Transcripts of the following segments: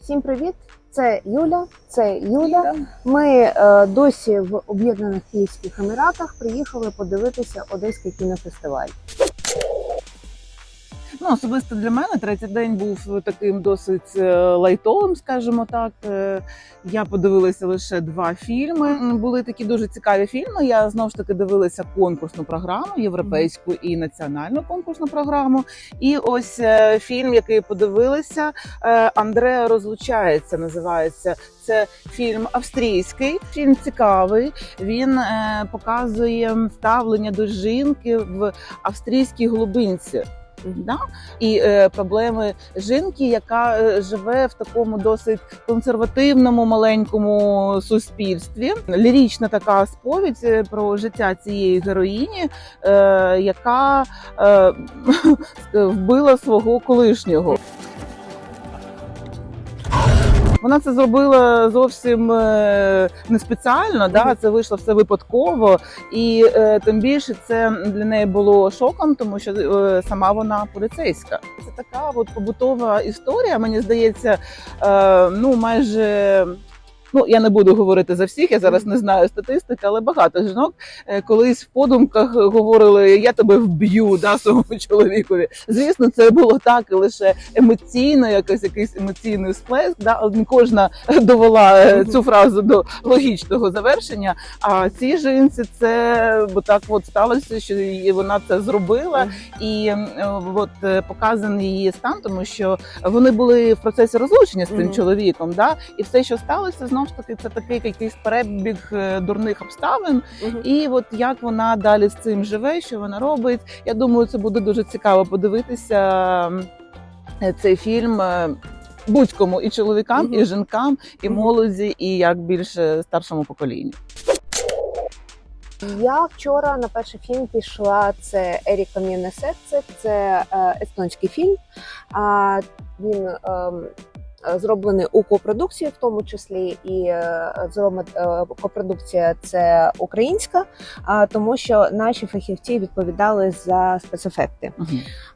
Всім привіт! Це Юля. Це Юля. Ми е, досі в Об'єднаних Київських Еміратах приїхали подивитися Одеський кінофестиваль. Ну, особисто для мене третій день був таким досить е, лайтовим, скажімо так. Е, Я подивилася лише два фільми. Були такі дуже цікаві фільми. Я знову ж таки дивилася конкурсну програму, європейську і національну конкурсну програму. І ось е, фільм, який подивилися, е, Андреа розлучається. Називається це фільм австрійський. Фільм цікавий. Він е, показує ставлення до жінки в австрійській глибинці. Да? І е, проблеми жінки, яка е, живе в такому досить консервативному маленькому суспільстві. Лірічна така сповідь е, про життя цієї героїні, е, яка е, вбила свого колишнього. Вона це зробила зовсім е, не спеціально, да? це вийшло все випадково, і е, тим більше це для неї було шоком, тому що е, сама вона поліцейська. Це така от побутова історія. Мені здається, ну майже. Ну, я не буду говорити за всіх, я зараз не знаю статистики, але багато жінок е, колись в подумках говорили: я тебе вб'ю да, своєму чоловікові. Звісно, це було так лише емоційно, якось якийсь емоційний сплеск. Да, не кожна довела е, цю фразу до логічного завершення. А цій жінці це бо так от сталося, що вона це зробила, і е, от показаний її стан, тому що вони були в процесі розлучення з цим чоловіком. Да, і все, що сталося, знову ж таки, це такий якийсь перебіг е, дурних обставин. І от як вона далі з цим живе, що вона робить. Я думаю, це буде дуже цікаво подивитися е, цей фільм. е, Будь-кому і чоловікам, Мгм. і жінкам, і молоді, і як більше старшому поколінню. Я вчора на перший фільм пішла. Це Еріка Міне серце. Це е, естонський фільм. А він ем, е, зроблений у копродукції, в тому числі, і е, е, копродукція це українська, тому що наші фахівці відповідали за спецефекти.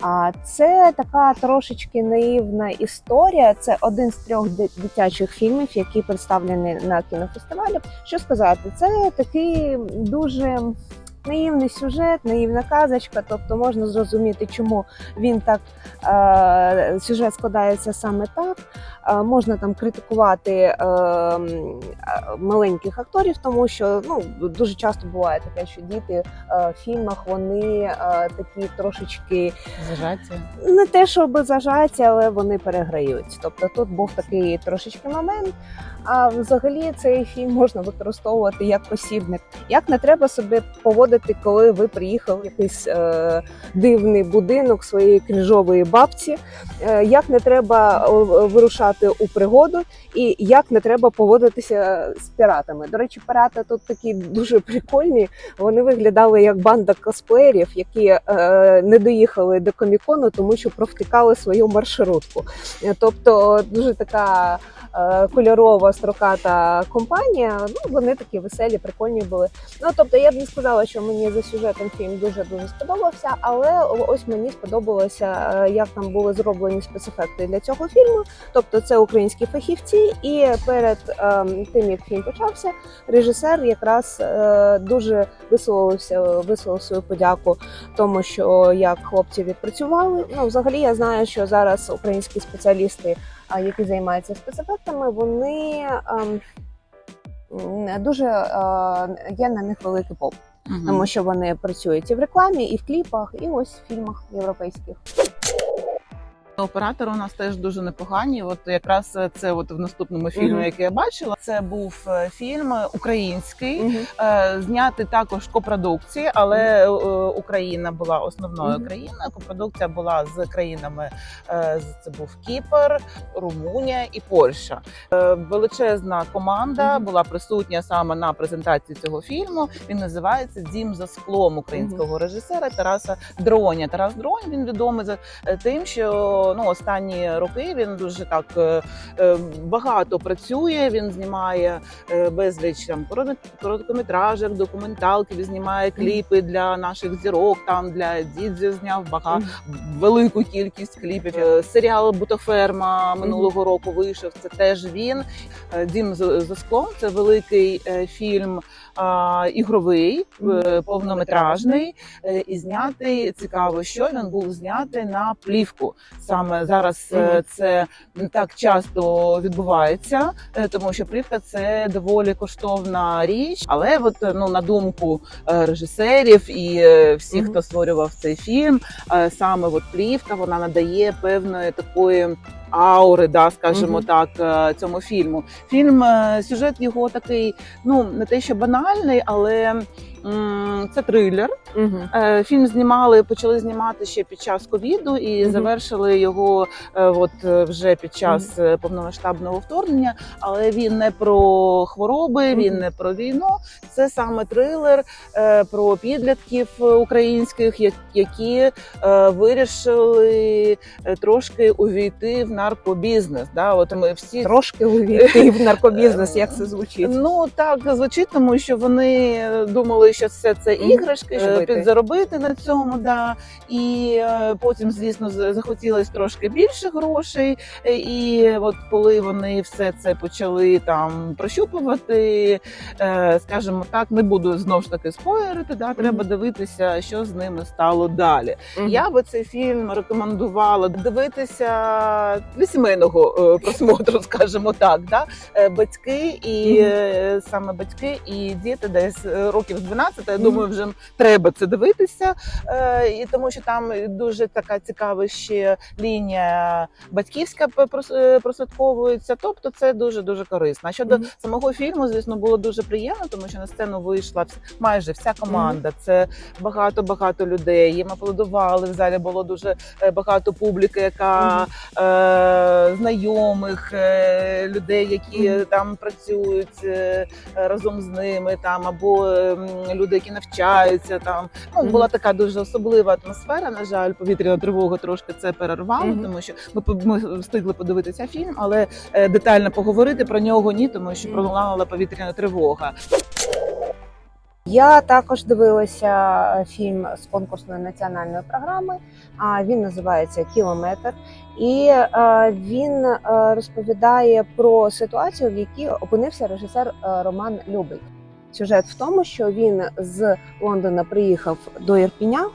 А це така трошечки наївна історія. Це один з трьох дитячих фільмів, які представлені на кінофестивалі. Що сказати, це такий дуже наївний сюжет, наївна казочка. Тобто можна зрозуміти, чому він так е, сюжет складається саме так. Е, можна там критикувати е, маленьких акторів, тому що ну дуже часто буває таке, що діти в фільмах вони е, такі трошечки Зажаття. не те, щоб зажаті, але вони переграють. Тобто тут був такий трошечки момент. А взагалі цей фільм можна використовувати як посібник. Як не треба себе поводити, коли ви приїхали в якийсь е, дивний будинок своєї крижової бабці, е, як не треба вирушати у пригоду, і як не треба поводитися з піратами. До речі, пірати тут такі дуже прикольні. Вони виглядали як банда косплеєрів, які е, не доїхали до комікону, тому що провтикали свою маршрутку. Е, Тобто дуже така е, кольорова строката компанія. Ну вони такі веселі, прикольні були. Ну тобто, я б не сказала, що мені за сюжетом фільм дуже дуже сподобався, але ось мені сподобалося, е, як там були зроблені спецефекти для цього фільму. Тобто, це українські фахівці, і перед ем, тим як фільм почався, режисер якраз е, дуже висловився, висловив свою подяку тому, що як хлопці відпрацювали. Ну, взагалі, я знаю, що зараз українські спеціалісти, які займаються спецефектами, вони ем, дуже е, є на них великий поп, тому що вони працюють і в рекламі, і в кліпах, і ось в фільмах європейських. Оператори у нас теж дуже непогані. От якраз це от в наступному фільмі, Мгм. який я бачила, це був е, фільм український. Е, знятий також копродукції, але е, Україна була основною Мгм. країною. Копродукція була з країнами. е, з- Це був Кіпр, Румунія і Польща. Е, Величезна команда Мгм. була присутня саме на презентації цього фільму. Він називається Дім за склом українського режисера Тараса Дроня. Тарас Дронь він відомий за е, тим, що що ну останні роки він дуже так е, е, багато працює. Він знімає е, безліч там коротко- короткометражок, документалки. Він знімає кліпи для наших зірок. Там для дідзю зняв багато велику кількість кліпів. Серіал Бутоферма минулого року вийшов. Це теж він. Дім за склом. Це великий фільм ігровий, повнометражний і знятий. Цікаво, що він був знятий на плівку. Саме зараз е, це не так часто відбувається, е, тому що плівка це доволі коштовна річ. Але от е, ну на думку режисерів і всіх, хто створював цей фільм, саме от плівка вона надає певної такої. Аури, да, скажімо Мгм. так, е, цьому фільму. Фільм сюжет його такий, ну не те, що банальний, але це трилер. Е, Фільм знімали, почали знімати ще під час ковіду і Мгм. завершили його е, от е, вже під час е, повномасштабного вторгнення. Але він не про хвороби, він Мгм. не про війну. Це саме трилер про підлітків українських, які вирішили трошки увійти в наркобізнес. Да, от ми всі Трошки увійти в наркобізнес, як це звучить. Ну так звучить, тому що вони думали, що все це іграшки, щоб Жити. підзаробити на цьому. Да. І е, потім, звісно, з- захотілось трошки більше грошей. Е, І от коли вони все це почали там прощупувати, е, скажімо так, не буду знову ж таки спойлерити, да, треба дивитися, що з ними стало далі. Я би цей фільм рекомендувала дивитися для сімейного е, просмотру, скажімо так. Да? Е, Батьки і е, саме батьки і діти десь е, років з 12, я думаю, вже треба це дивитися. Е, І тому що там дуже така цікава ще лінія батьківська е, прослідковується. Тобто це дуже дуже корисно. А щодо Мгм. самого фільму, звісно, було дуже приємно, тому що на сцену вийшла майже вся команда. Це багато багато людей. Їм аплодували. В залі було дуже е, багато публіки, яка е, знайомих е, людей, які Мгм. там працюють е, разом з ними, там або е, м, люди, які навчаються. Там ну була така дуже особлива атмосфера. На жаль, повітряна тривога трошки це перервала, Мгм. тому що ми ми встигли подивитися фільм, але е, детально поговорити про нього ні, тому що пролунала повітряна тривога. Я також дивилася фільм з конкурсної національної програми. А він називається Кілометр, і е, він е, розповідає про ситуацію, в якій опинився режисер е, Роман Любий. Сюжет в тому, що він з Лондона приїхав до Ірпіня.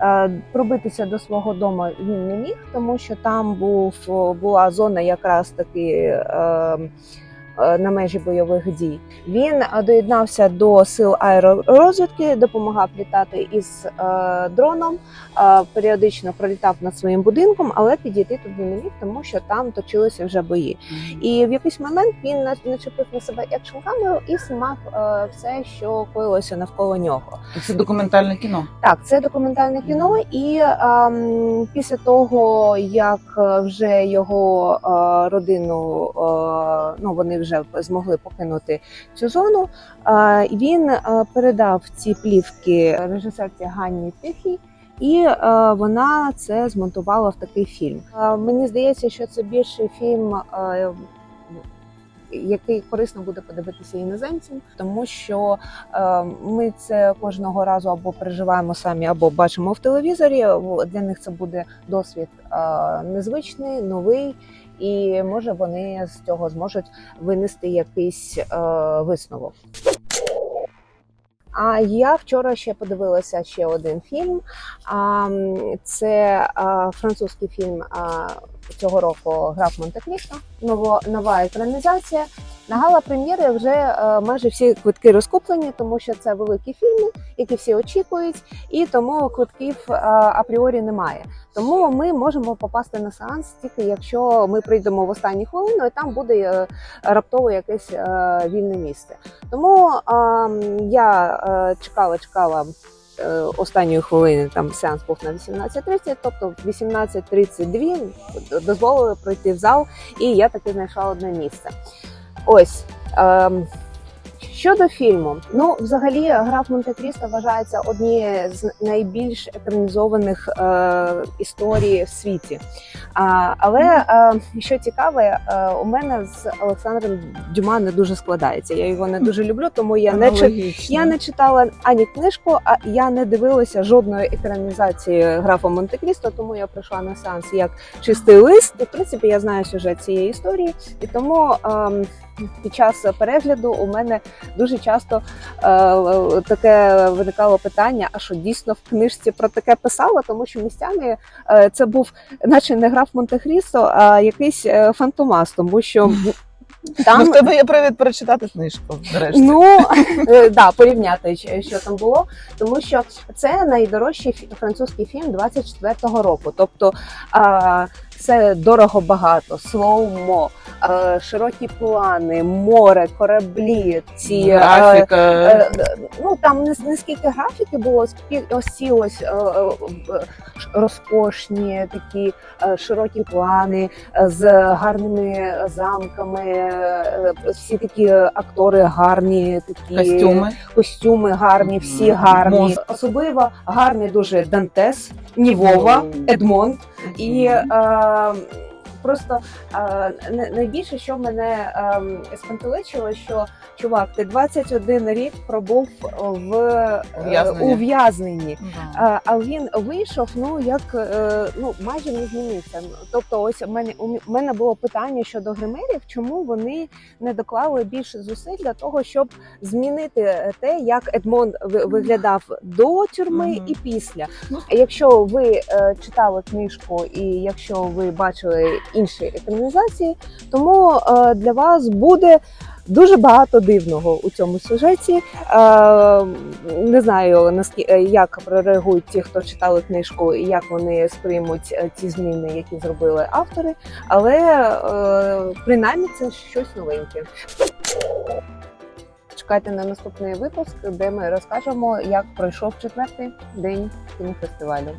Е, Пробитися до свого дому він не міг, тому що там був була зона якраз таки е, е, на межі бойових дій. Він е, доєднався до сил аеророзвідки, допомагав літати із е, дроном, е, періодично пролітав над своїм будинком, але підійти туди не міг, тому що там точилися вже бої. І в якийсь момент він начепив на себе екшн камеру і знімав е, все, що коїлося навколо нього. Це документальне кіно. Так, це документальне кіно, і ем, після того, як е, вже його е, родину, е, ну вони вже змогли покинути цю зону, він е, передав ці плівки режисерці Ганні Тихій. І е, вона це змонтувала в такий фільм. Мені здається, що це більший фільм, е, який корисно буде подивитися іноземцям, тому що Е, Ми це кожного разу або переживаємо самі, або бачимо в телевізорі. Для них це буде досвід е, незвичний, новий, і може вони з цього зможуть винести якийсь е, висновок. А я вчора ще подивилася ще один фільм. Це французький фільм цього року Граф Монте-Крісто. Нова екранізація. На гала прем'єри вже е, майже всі квитки розкуплені, тому що це великі фільми, які всі очікують, і тому квитків е, апріорі немає. Тому ми можемо попасти на сеанс тільки якщо ми прийдемо в останню хвилину, і там буде е, раптово якесь вільне місце. Тому я чекала, чекала. Е, Останньої хвилини там сеанс був на 18.30, тобто в 18.32 дозволили пройти в зал, і я таки знайшла одне місце. Ось ем, Щодо фільму, ну взагалі граф Монте-Крісто вважається однією з найбільш екранізованих е, історій в світі. А, але е, що цікаве, е, у мене з Олександром Дюма не дуже складається. Я його не дуже люблю, тому я не я не читала ані книжку, а я не дивилася жодної екранізації графа Монте-Крісто, тому я прийшла на сеанс як чистий лист. І, в принципі, я знаю сюжет цієї історії, і тому ем, під час перегляду у мене дуже часто е, таке виникало питання: а що дійсно в книжці про таке писала? Тому що місцями е, це був, наче не граф Монте-Крісто, а якийсь е, фантомас, тому що. Ну, Там в тебе є привід прочитати книжку. Нарешті. Ну да, порівняти, що там було, тому що це найдорожчий французький фільм 24-го року. Тобто а, це дорого багато, слоумо, широкі плани, море, кораблі, ці е, Графіка. Е, е, ну там не, скільки графіки було, скільки ось ці ось е, е, е, розкошні такі е, широкі плани е, з гарними замками. е, Всі такі актори гарні, такі Костюми. костюми гарні, всі гарні. Мост. Особливо гарний дуже Дантес, Нівова, Едмонд. І um, просто е, найбільше, що мене е, спантеличило, що чувак, ти 21 рік пробув в е, Ув'язненні. ув'язненні. Да. А, а він вийшов, ну як е, ну майже не змінився. Тобто, ось у мене у мене було питання щодо гримерів, чому вони не доклали більше зусиль для того, щоб змінити те, як Едмон виглядав до тюрми і після. Ну. Якщо ви е, читали книжку, і якщо ви бачили інші екранізації, тому е, для вас буде. Дуже багато дивного у цьому сюжеті. Е, не знаю наскільки як прореагують ті, хто читали книжку, і як вони сприймуть е, ті зміни, які зробили автори. Але е, принаймні це щось новеньке. Чекайте на наступний випуск, де ми розкажемо, як пройшов четвертий день кінофестивалю.